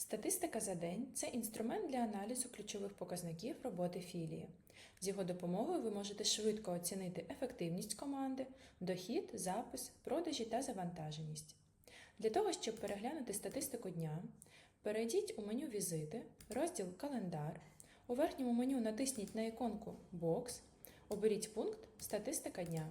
Статистика за день це інструмент для аналізу ключових показників роботи філії. З його допомогою ви можете швидко оцінити ефективність команди, дохід, запис, продажі та завантаженість. Для того, щоб переглянути статистику дня, перейдіть у меню Візити, розділ Календар. У верхньому меню натисніть на іконку Бокс, оберіть пункт Статистика дня.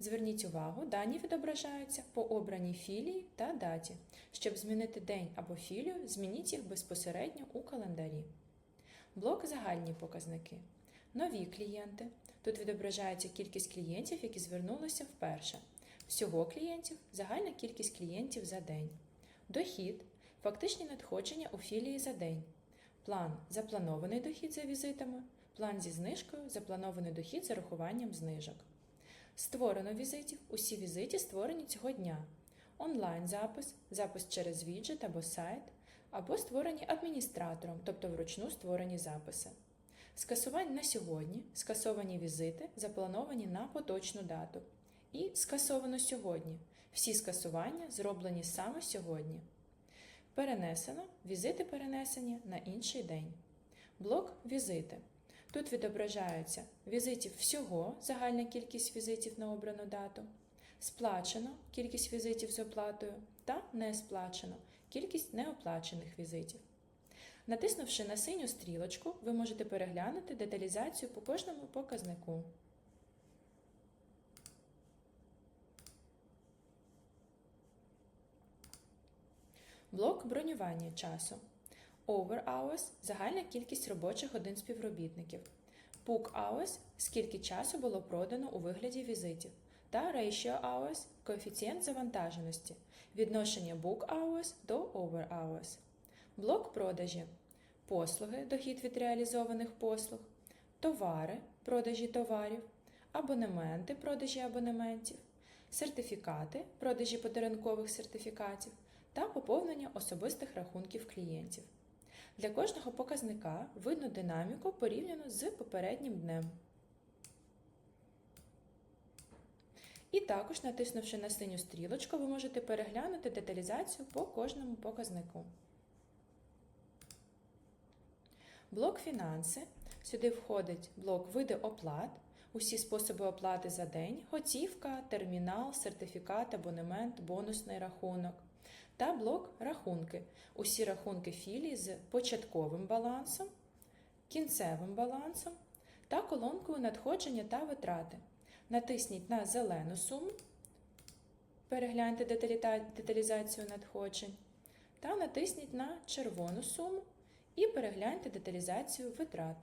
Зверніть увагу, дані відображаються по обраній філії та даті. Щоб змінити день або філію, змініть їх безпосередньо у календарі. Блок Загальні показники. Нові клієнти. Тут відображається кількість клієнтів, які звернулися вперше. Всього клієнтів, загальна кількість клієнтів за день. Дохід фактичні надходження у філії за день. План запланований дохід за візитами. План зі знижкою запланований дохід з урахуванням знижок. Створено візитів. Усі візиті створені цього дня. Онлайн-запис, запис через віджит або сайт, або створені адміністратором, тобто вручну створені записи. Скасувань на сьогодні, скасовані візити, заплановані на поточну дату. І скасовано сьогодні. Всі скасування зроблені саме сьогодні. Перенесено візити перенесені на інший день. Блок візити. Тут відображаються візитів всього, загальна кількість візитів на обрану дату, сплачено кількість візитів з оплатою та не сплачено кількість неоплачених візитів. Натиснувши на синю стрілочку, ви можете переглянути деталізацію по кожному показнику. Блок бронювання часу. Over hours – загальна кількість робочих годин співробітників. Book hours – скільки часу було продано у вигляді візитів. Та ratio hours – коефіцієнт завантаженості. Відношення book hours до over hours. Блок продажі. Послуги – дохід від реалізованих послуг. Товари – продажі товарів. Абонементи – продажі абонементів. Сертифікати – продажі подарункових сертифікатів. Та поповнення особистих рахунків клієнтів. Для кожного показника видно динаміку порівняно з попереднім днем. І також, натиснувши на синю стрілочку, ви можете переглянути деталізацію по кожному показнику. Блок фінанси. Сюди входить блок види оплат, усі способи оплати за день, готівка, термінал, сертифікат, абонемент, бонусний рахунок та блок рахунки. Усі рахунки філії з початковим балансом, кінцевим балансом та колонкою надходження та витрати. Натисніть на зелену суму, перегляньте деталізацію надходжень, та натисніть на червону суму і перегляньте деталізацію витрат.